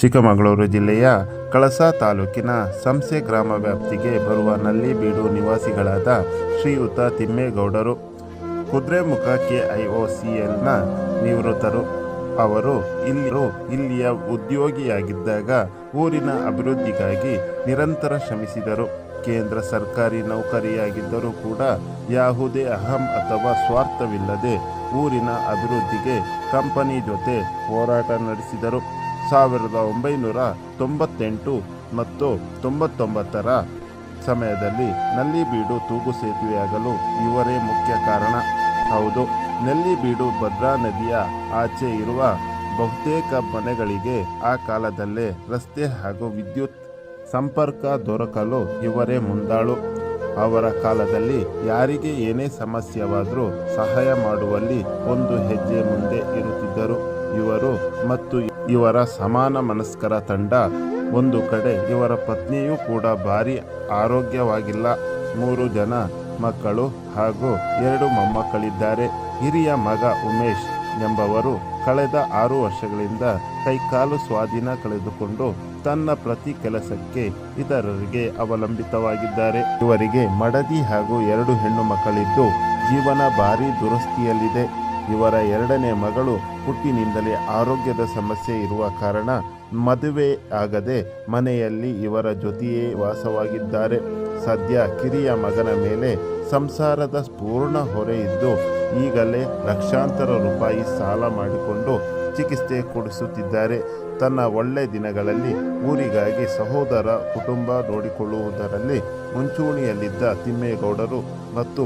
ಚಿಕ್ಕಮಗಳೂರು ಜಿಲ್ಲೆಯ ಕಳಸ ತಾಲೂಕಿನ ಸಂಸೆ ಗ್ರಾಮ ವ್ಯಾಪ್ತಿಗೆ ಬರುವ ನಲ್ಲಿಬೀಡು ನಿವಾಸಿಗಳಾದ ಶ್ರೀಯುತ ತಿಮ್ಮೇಗೌಡರು, ಕುದುರೆಮುಖ ಕೆಐಒಸಿಎಲ್ನ ನಿವೃತ್ತರು. ಅವರು ಇಲ್ಲಿ ಇಲ್ಲಿಯ ಉದ್ಯೋಗಿಯಾಗಿದ್ದಾಗ ಊರಿನ ಅಭಿವೃದ್ಧಿಗಾಗಿ ನಿರಂತರ ಶ್ರಮಿಸಿದರು. ಕೇಂದ್ರ ಸರ್ಕಾರಿ ನೌಕರಿಯಾಗಿದ್ದರೂ ಕೂಡ ಯಾವುದೇ ಅಹಂ ಅಥವಾ ಸ್ವಾರ್ಥವಿಲ್ಲದೆ ಊರಿನ ಅಭಿವೃದ್ಧಿಗೆ ಕಂಪನಿ ಜೊತೆ ಹೋರಾಟ ನಡೆಸಿದರು. ಸಾವಿರದ ಒಂಬೈನೂರ ತೊಂಬತ್ತೆಂಟು ಮತ್ತು ತೊಂಬತ್ತೊಂಬತ್ತರ ಸಮಯದಲ್ಲಿ ನಲ್ಲಿಬೀಡು ತೂಗು ಸೇತುವೆಯಾಗಲು ಇವರೇ ಮುಖ್ಯ ಕಾರಣ. ಹೌದು, ನಲ್ಲಿಬೀಡು ಭದ್ರಾ ನದಿಯ ಆಚೆ ಇರುವ ಬಹುತೇಕ ಮನೆಗಳಿಗೆ ಆ ಕಾಲದಲ್ಲೇ ರಸ್ತೆ ಹಾಗೂ ವಿದ್ಯುತ್ ಸಂಪರ್ಕ ದೊರಕಲು ಇವರೇ ಮುಂದಾಳು. ಅವರ ಕಾಲದಲ್ಲಿ ಯಾರಿಗೆ ಏನೇ ಸಮಸ್ಯೆವಾದರೂ ಸಹಾಯ ಮಾಡುವಲ್ಲಿ ಒಂದು ಹೆಜ್ಜೆ ಮುಂದೆ ಇರುತ್ತಿದ್ದರು. ಇವರು ಮತ್ತು ಇವರ ಸಮಾನ ಮನಸ್ಕರ ತಂಡ, ಒಂದು ಕಡೆ ಇವರ ಪತ್ನಿಯೂ ಕೂಡ ಭಾರಿ ಆರೋಗ್ಯವಾಗಿಲ್ಲ. ಮೂರು ಜನ ಮಕ್ಕಳು ಹಾಗೂ ಎರಡು ಮೊಮ್ಮಕ್ಕಳಿದ್ದಾರೆ. ಹಿರಿಯ ಮಗ ಉಮೇಶ್ ಎಂಬವರು ಕಳೆದ ಆರು ವರ್ಷಗಳಿಂದ ಕೈಕಾಲು ಸ್ವಾಧೀನ ಕಳೆದುಕೊಂಡು ತನ್ನ ಪ್ರತಿ ಕೆಲಸಕ್ಕೆ ಇತರರಿಗೆ ಅವಲಂಬಿತವಾಗಿದ್ದಾರೆ. ಇವರಿಗೆ ಮಡದಿ ಹಾಗೂ ಎರಡು ಹೆಣ್ಣು ಮಕ್ಕಳಿದ್ದು ಜೀವನ ಭಾರಿ ದುರಸ್ತಿಯಲ್ಲಿದೆ. ಇವರ ಎರಡನೇ ಮಗಳು ಹುಟ್ಟಿನಿಂದಲೇ ಆರೋಗ್ಯದ ಸಮಸ್ಯೆ ಇರುವ ಕಾರಣ ಮದುವೆ ಆಗದೆ ಮನೆಯಲ್ಲಿ ಇವರ ಜೊತೆಯೇ ವಾಸವಾಗಿದ್ದಾರೆ. ಸದ್ಯ ಕಿರಿಯ ಮಗನ ಮೇಲೆ ಸಂಸಾರದ ಪೂರ್ಣ ಹೊರೆ ಇದ್ದು ಈಗಲೇ ಲಕ್ಷಾಂತರ ರೂಪಾಯಿ ಸಾಲ ಮಾಡಿಕೊಂಡು ಚಿಕಿತ್ಸೆ ಕೊಡಿಸುತ್ತಿದ್ದಾರೆ. ತನ್ನ ಒಳ್ಳೆ ದಿನಗಳಲ್ಲಿ ಊರಿಗಾಗಿ ಸಹೋದರ ಕುಟುಂಬ ನೋಡಿಕೊಳ್ಳುವುದರಲ್ಲಿ ಮುಂಚೂಣಿಯಲ್ಲಿದ್ದ ತಿಮ್ಮೇಗೌಡರು ಮತ್ತು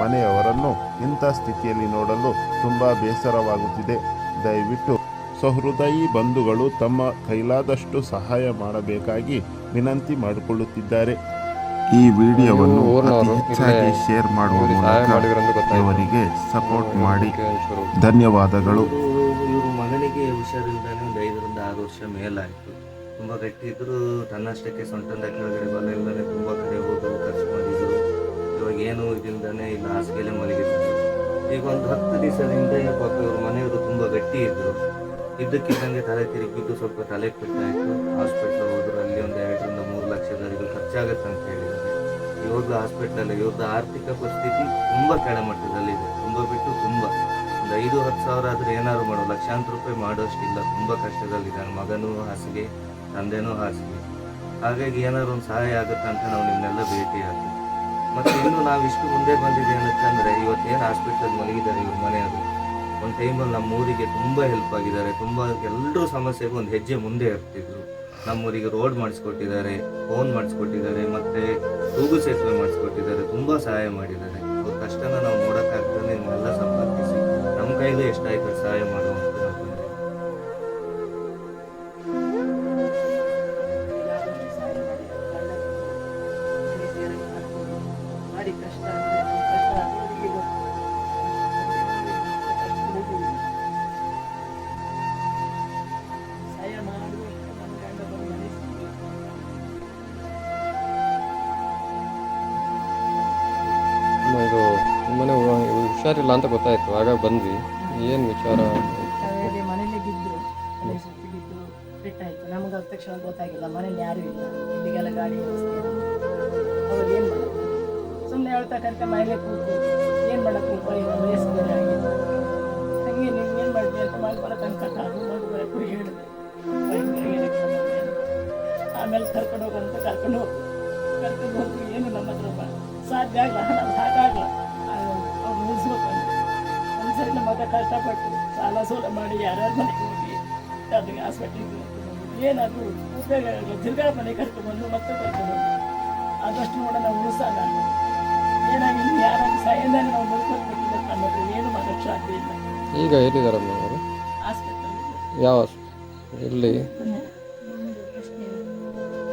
ಮನೆಯವರನ್ನು ಇಂಥ ಸ್ಥಿತಿಯಲ್ಲಿ ನೋಡಲು ತುಂಬ ಬೇಸರವಾಗುತ್ತಿದೆ. ದಯವಿಟ್ಟು ಸಹೃದಯಿ ಬಂಧುಗಳು ತಮ್ಮ ಕೈಲಾದಷ್ಟು ಸಹಾಯ ಮಾಡಬೇಕಾಗಿ ವಿನಂತಿ ಮಾಡಿಕೊಳ್ಳುತ್ತಿದ್ದಾರೆ. ಈ ವಿಡಿಯೋವನ್ನು ಹೆಚ್ಚಾಗಿ ಶೇರ್ ಮಾಡುವ ಮೂಲಕ ಇವರಿಗೆ ಸಪೋರ್ಟ್ ಮಾಡಿ. ಧನ್ಯವಾದಗಳು. ಇವರು ಮಗನಿಗೆ ಹುಷಾರಿಲ್ದಾನೆ ಒಂದು ಐದರಿಂದ ಆರು ವರ್ಷ ಮೇಲಾಯಿತು. ತುಂಬ ಗಟ್ಟಿ ಇದ್ರು, ತನ್ನಷ್ಟಕ್ಕೆ ಸೊಂಟದ ಕೆಳಗಡೆ ಬಲ ಇಲ್ಲದೆ ತುಂಬ ಕಡೆ ಹೋದ್ರು, ಖರ್ಚು ಮಾಡಿದ್ರು. ಇವಾಗ ಏನು ಇದಿಲ್ಲದೆ ಇಲ್ಲ ಹಾಸಿಗೆಲೆ ಮಲಗಿದ್ರು. ಈಗ ಒಂದು ಹತ್ತು ದಿವಸದಿಂದ ಪಾಪ ಇವ್ರ ಮನೆಯವರು ತುಂಬ ಗಟ್ಟಿ ಇದ್ರು. ಇದ್ದಕ್ಕಿದ್ದಂಗೆ ತಲೆ ತಿರುಗಿದ್ದು ಸ್ವಲ್ಪ ತಲೆ ಪೆಟ್ಟಾಯಿತು ಹಾಸ್ಪಿಟ್ಲ್ ಹೋದ್ರು, ಅಲ್ಲಿ ಒಂದು ಎರಡರಿಂದ ಮೂರು ಲಕ್ಷದವರೆಗೂ ಖರ್ಚಾಗುತ್ತೆ ಅಂತ ಹೇಳಿದ್ದಾರೆ. ಇವ್ರದ್ದು ಹಾಸ್ಪಿಟ್ಲಲ್ಲಿ ಇವ್ರದ್ದು ಆರ್ಥಿಕ ಪರಿಸ್ಥಿತಿ ತುಂಬ ಕೆಳಮಟ್ಟದಲ್ಲಿದೆ. ತುಂಬ ಬಿಟ್ಟು ತುಂಬ. ಒಂದು ಐದು, ಹತ್ತು ಸಾವಿರ ಆದರೆ ಏನಾದ್ರು ಮಾಡೋ, ಲಕ್ಷಾಂತರ ರೂಪಾಯಿ ಮಾಡೋಷ್ಟಿಲ್ಲ. ತುಂಬ ಕಷ್ಟದಲ್ಲಿದ್ದಾನೆ ಮಗನೂ ಹಾಸಿಗೆ. ತಂದೆನೂ ಹಾಸಿಗೆ. ಹಾಗಾಗಿ ಏನಾದ್ರು ಒಂದು ಸಹಾಯ ಆಗುತ್ತೆ ಅಂತ ನಾವು ನಿಮ್ಮನ್ನೆಲ್ಲ ಭೇಟಿ ಆಗ್ತೀವಿ. ಮತ್ತೆ ಇನ್ನು ನಾವು ಇಷ್ಟು ಮುಂದೆ ಬಂದಿದೆ ಅಂತಂದರೆ ಇವತ್ತೇನು ಹಾಸ್ಪಿಟಲ್ ಮಲಗಿದ್ದಾರೆ ಇವ್ರ ಮನೆಯವರು? ಒಂದು ಟೈಮಲ್ಲಿ ನಮ್ಮ ಊರಿಗೆ ತುಂಬ ಹೆಲ್ಪ್ ಆಗಿದ್ದಾರೆ. ತುಂಬ ಎಲ್ಲರೂ ಸಮಸ್ಯೆಗೂ ಒಂದು ಹೆಜ್ಜೆ ಮುಂದೆ ಇರ್ತಿದ್ರು ನಮ್ಮೂರಿಗೆ ರೋಡ್ ಮಾಡಿಸ್ಕೊಟ್ಟಿದ್ದಾರೆ ಫೋನ್ ಮಾಡಿಸ್ಕೊಟ್ಟಿದ್ದಾರೆ, ಮತ್ತೆ ತೂಗು ಸೇತುವೆ ಮಾಡಿಸ್ಕೊಟ್ಟಿದ್ದಾರೆ. ತುಂಬ ಸಹಾಯ ಮಾಡಿದ್ದಾರೆ. ಅವ್ರ ಕಷ್ಟನ ನಾವು ನೋಡೋಕ್ಕಾಗ್ತಾನೆ ಎಲ್ಲ ಸಂಪರ್ಕಿಸಿ. ನಮ್ಮ ಕೈಲೂ ಎಷ್ಟಾಯ್ತು ಸಹಾಯ ಮಾಡುವಂತ ಇದು ತುಂಬಾ ಹುಷಾರಿಲ್ಲ ಅಂತ ಗೊತ್ತಾಯ್ತು. ಆಗ ಬಂದ್ವಿ. ಏನು ವಿಚಾರ? ಅದೇ ಮನೇಲಿ ಬಿದ್ರು ತಲೆ ಸುತ್ತಿ ಬಿದ್ದು ಪೆಟ್ಟಾಯ್ತು ನಮಗೆ ಅದ ತಕ್ಷಣ ಗೊತ್ತಾಗಿಲ್ಲ. ಮನೇಲಿ ಯಾರು ಇಲ್ಲ. ಇಲ್ಲಿಗೆಲ್ಲ ಗಾಡಿ ವ್ಯವಸ್ಥೆ. ಅವಾಗ ಏನು ಮಾಡೋದು? ಸುಮ್ಮನೆ ಹೇಳ್ತಕ್ಕಂಥ ಮನೇಲೆ ಕೂತು. ಏನು ಮಾಡಕ್ಕಪ್ಪ ಇವಾಗ ಸಾಲ ಸೋಲ ಮಾಡಿ ಯಾರ್ಯಾರು ಮನೆಗೆ ಹೋಗಿ ಅದಕ್ಕೆ ಹಾಸ್ಪಿಟ್ಲಿಗೆ ಏನಾದರೂ ಉಪಯೋಗ ಆಗಲ್ಲ ತಿರ್ಗಾ ಮನೆ ಕರ್ಕೊಂಡ್ಬಂದು ಮತ್ತೆ ಕರ್ಕೊಂಡು ಆದಷ್ಟು ನೋಡ ನಾವು ಉಳಿಸಲ್ಲ ಏನಾಗಿ ಯಾರಾದ್ರೂ ಸಹಾಯದಿಂದ ನಾವು ಬದುಕೋದ್ಬೇಕಿಲ್ಲ ಅನ್ನೋದು ಏನು ಮಾಡೋಕ್ಕೆ ಸಾಧ್ಯ ಇಲ್ಲ. ಈಗ ಎಲ್ಲಿದ್ದಾರಮ್ಮ ಅವರು? ಹಾಸ್ಪಿಟಲ್ ಯಾವ ಎಲ್ಲಿ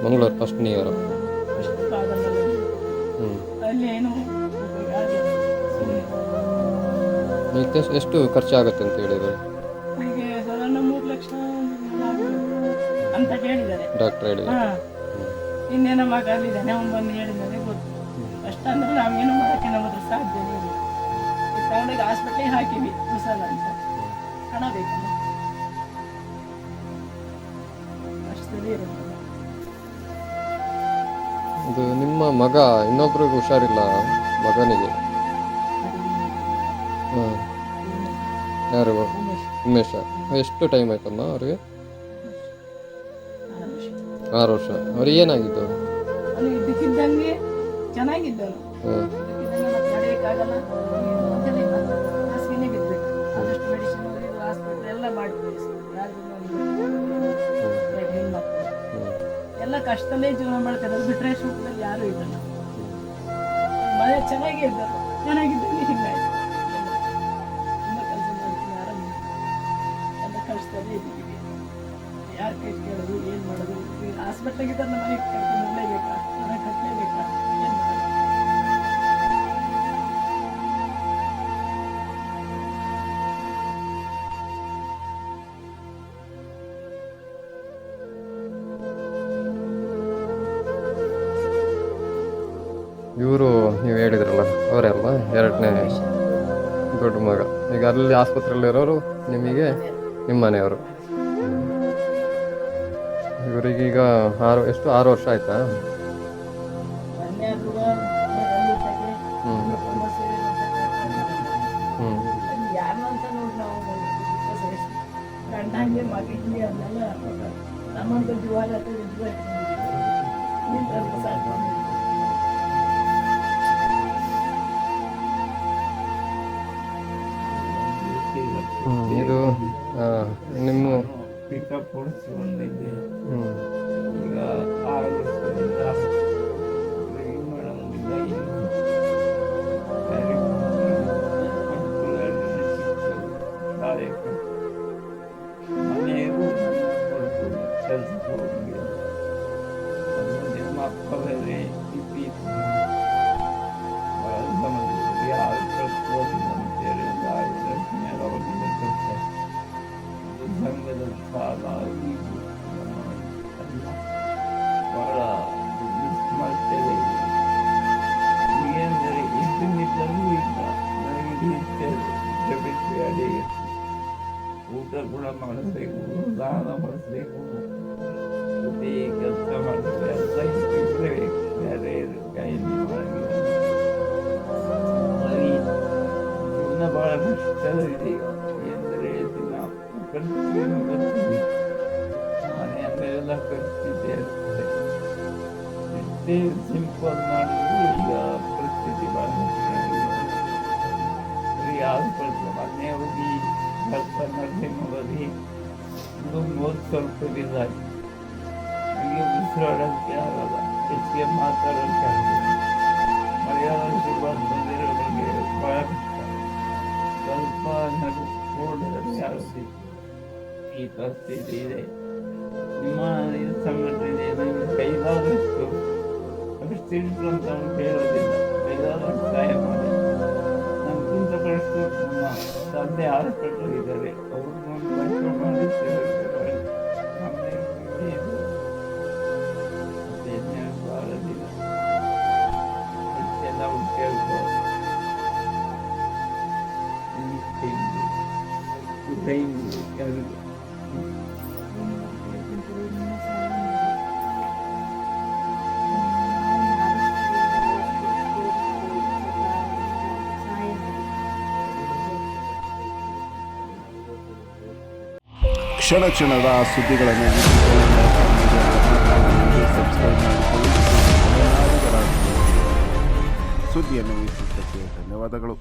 ಮಂಗಳೂರು ಫಸ್ಟ್ ನೀವರ ಅಲ್ಲಿ ಏನು ಈಗ ಎಷ್ಟು ಖರ್ಚಾಗುತ್ತೆ ಅಂತ ಹೇಳಿದರು? ನನಗೆ ಸಾಧಾರಣ ಮೂರು ಲಕ್ಷ ಅಂತ ಹೇಳಿದ್ದಾರೆ. ಡಾಕ್ಟ್ರ್ ಹೇಳಿ ಹಾ. ಇನ್ನೇನೋ ಮಗ ಅಲ್ಲಿದ್ದಾನೆ ಅವನು ಬಂದು ಹೇಳಿದ್ದಾನೆ ಗೊತ್ತು. ಅಷ್ಟಂದ್ರೆ ನಾವೇನು ಮಾಡೋಕ್ಕೆ ನಮ್ಮ ಹತ್ರ ಸಾಧ್ಯನೇ ಇಲ್ಲ. ಈ ತಗೊಂಡೋಗಿ ಹಾಸ್ಪಿಟ್ಲಿಗೆ ಹಾಕಿವಿ ಉಳಿಸಲ್ಲ ಅಂತ. ಹಣ ಬೇಕಲ್ಲ ಇಲ್ಲಿ ಇರೋದು ಇದು ನಿಮ್ಮ ಮಗ ಇನ್ನೊಬ್ರಿಗೆ ಹುಷಾರಿಲ್ಲ ಮಗನಿಗೆ. ಯಾರು? ಉಮೇಶ್. ಎಷ್ಟು ಟೈಮ್ ಆಯ್ತಮ್ಮ ಅವ್ರಿಗೆ? ಆರು ವರ್ಷ. ಅವ್ರಿಗೆ ಏನಾಗಿತ್ತು ಎಲ್ಲ ಕಷ್ಟದಲ್ಲೇ ಜೀವನ ಮಾಡ್ತಾರೆ. ಬಿಟ್ರೆ ಸುಖದಲ್ಲಿ ಯಾರು ಇರಲ್ಲ. ಮನೆ ಚೆನ್ನಾಗಿ ಇದ್ದರು ಚೆನ್ನಾಗಿದ್ದಲ್ಲಿ ಹಿಂಗಾಯ್ತು ಯಾರು ಕೈ ಕೇಳೋದು ಏನು ಮಾಡೋದು ಹಾಸ್ಪಿಟ್ಲಿಗೆ ನಮ್ಮ ಮನೆಗೆ ಕರ್ಕೊಂಡು ಬರಲೇಬೇಕಾ? ಹಣ ಕಟ್ಟಲೇಬೇಕಾ ಏನು ಮಾಡೋದು? ಇವರು ನೀವು ಹೇಳಿದ್ರಲ್ಲ ಅವರೆಲ್ಲ ಎರಡನೇ ದೊಡ್ಡ ಮಗ. ಈಗ ಅಲ್ಲಿ ಆಸ್ಪತ್ರೆಯಲ್ಲಿರೋರು ನಿಮಗೆ ನಿಮ್ಮ ಮನೆಯವರು ಇವರಿಗೀಗ ಆರು ಎಷ್ಟು? ಆರು ವರ್ಷ ಆಯ್ತಾ? ಗಂಡ ಹಂಗೆ ಮಗ ಹಿಂಗೆ ಅದನ್ನೆಲ್ಲ ನಮ್ಮಂತ ಜೀವಾಗ పొడిచి ఉండింది ఇక ఆవిడ ಡೆಬಿಟ್ ಗಾಡಿ ಊಟ ಕೂಡ ಮಾಡಿಸ್ಬೇಕು ದಾನ ಮಾಡಿಸ್ಬೇಕು ಪ್ರತಿ ಕೆಲಸ ಮಾಡಿದ್ರೆ ಎಲ್ಲ ಇರಬೇಕು ಬೇರೆ ಕೈಯಲ್ಲಿ ಮಾಡಿಲ್ಲ ಮರಿ ಜೀವನ ಬಹಳ ಕಷ್ಟವಿದೆ ಈಗ ಎಂದರೆ ದಿನ ಪರಿಸ್ಥಿತಿಯನ್ನು ಬರ್ತೀವಿ ಮನೆಯ ಮೇಲೆಲ್ಲ ಪರಿಸ್ಥಿತಿ ಇರ್ತದೆ ಎಷ್ಟೇ ಸಿಂಪಲ್ ಮಾಡಿದ್ರು ಈಗ ಪರಿಸ್ಥಿತಿ ಬಹಳ ಬರೀ ಹಾಸ್ಪಿಟ್ಲ್ ಮೊನ್ನೆ ಹೋಗಿ ಸ್ವಲ್ಪ ನರ್ಸಿಂಗ್ ಹೋಗಿ ಒಂದು ಮೂವತ್ತು ಸ್ವಲ್ಪ ಬಿಲ್ ಆಯ್ತು ನನಗೆ ಉಸಿರಾಡೋಕ್ಕೆ ಆಗಲ್ಲ ಹೆಚ್ಚಿಗೆ ಮಾತಾಡೋಕ್ಕೆ ಆಗಲ್ಲ ಮಲಯಾಳಕ್ಕೆ ಬಂದಿರೋರಿಗೆ ಬಹಳ ಕಷ್ಟ ಸ್ವಲ್ಪ ನಗು ಓಡೋದ್ರೆ ಆಗುತ್ತೆ ಈ ಪರಿಸ್ಥಿತಿ ಇದೆ ನಿಮ್ಮ ಇದು ಸಂಘಟನೆ ನನಗೆ ಕೈಲಾದಷ್ಟು ಅಷ್ಟಿಂಟು ಅಂತ ಅವ್ನು ಹೇಳೋದಿಲ್ಲ ಕೈಲಾದಷ್ಟು ಕಷ್ಟು ನಮ್ಮ ತಂದೆ ಹಾಸ್ಪಿಟಲ್ ಇದ್ದಾರೆ. ಅವ್ರನ್ನ ಒಂದು ಲಕ್ಷ ಮಾಡಿ ಸೇರಿಸ್ತಾರೆ. ನಮ್ದೇ ಇದು. ಕ್ಷಣ ಕ್ಷಣದ ಸುದ್ದಿಗಳನ್ನು. ಸುದ್ದಿಯನ್ನು ವೀಕ್ಷಿಸಿದ್ದಕ್ಕೆ ಧನ್ಯವಾದಗಳು